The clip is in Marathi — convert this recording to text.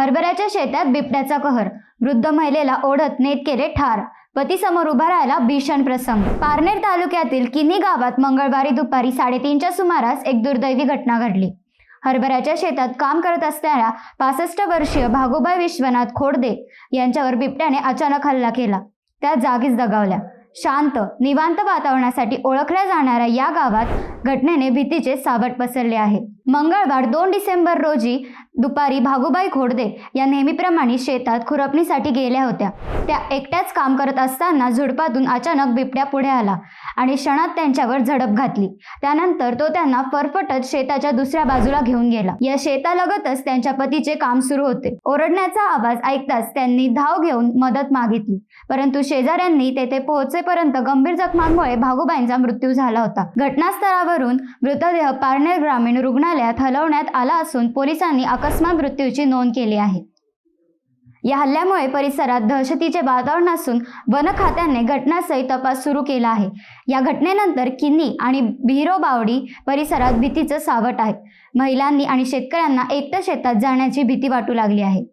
हरभऱ्याच्या शेतात बिबट्याचा कहर. वृद्ध महिलेला ओढत नेत केले ठार पतीसमोर उभा राहिला भीषण प्रसंग. पारनेर तालुक्यातील किन्ही गावात मंगळवारी दुपारी साडेतीनच्या सुमारास एक दुर्दैवी घटना घडली. हरभऱ्याच्या शेतात काम करत असणाऱ्या पासष्ट वर्षीय भागोबाई विश्वनाथ खोडदे यांच्यावर बिबट्याने अचानक हल्ला केला. त्या जागीच दगावल्या. शांत निवांत वातावरणासाठी ओळखल्या जाणाऱ्या या गावात घटनेने भीतीचे सावट पसरले आहे. मंगळवार दोन डिसेंबर रोजी दुपारी भागुबाई खोडदे या नेहमीप्रमाणे शेतात खुरपणीसाठी गेल्या होत्या. त्या एकट्याच काम करत असताना झुडपातून अचानक बिबट्या पुढे आला आणि क्षणात त्यांच्यावर झडप घातली. त्यानंतर तो त्यांना फरफटत शेताच्या दुसऱ्या बाजूला घेऊन गेला. या शेतालगतच त्यांच्या पतीचे काम सुरू होते. ओरडण्याचा आवाज ऐकताच त्यांनी धाव घेऊन मदत मागितली. परंतु शेजाऱ्यांनी तेथे पोहोचेपर्यंत गंभीर जखमांमुळे भागुबाईंचा मृत्यू झाला होता. घटनास्थळावरून मृतदेह पारनेर ग्रामीण रुग्णालयात हलवण्यात आला असून पोलिसांनी अकस्मात मृत्यूची नोंद केली आहे. या हल्ल्यामुळे परिसरात दहशतीचे वातावरण असून वन खात्याने घटनास्थळी तपास सुरू केला आहे. या घटनेनंतर किन्नी आणि बिहिरोबावडी परिसरात भीतीचं सावट आहे. महिलांनी आणि शेतकऱ्यांना एकटं शेतात जाण्याची भीती वाटू लागली आहे.